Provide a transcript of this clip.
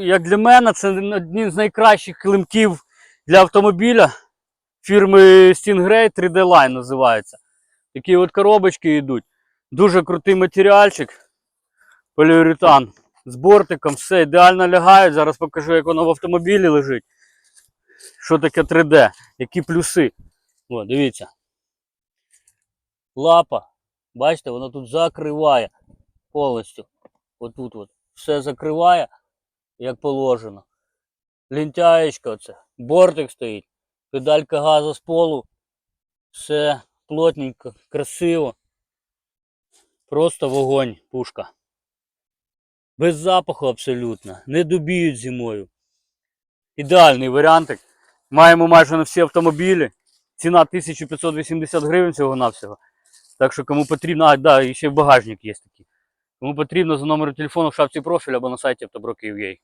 Як для мене, це один з найкращих килимків для автомобіля фірми Stingray 3D Line називається. Такі от коробочки йдуть. Дуже крутий матеріальчик. Поліуретан з бортиком, все ідеально лягає. Зараз покажу, як воно в автомобілі лежить. Що таке 3D, які плюси. О, дивіться. Лапа. Бачите, воно тут закриває повністю. Отут от. Все закриває, як положено. Лінтяєчка оце. Бортик стоїть. Педалька газу з полу. Все плотненько, красиво. Просто вогонь, пушка. Без запаху абсолютно. Не добіють зимою. Ідеальний варіантик. Маємо майже на всі автомобілі. Ціна 1580 гривень всього навсього. Так що кому потрібно, а, да, і ще багажник є Кому потрібно за номером телефону в шапці профілю або на сайті автобро.ua.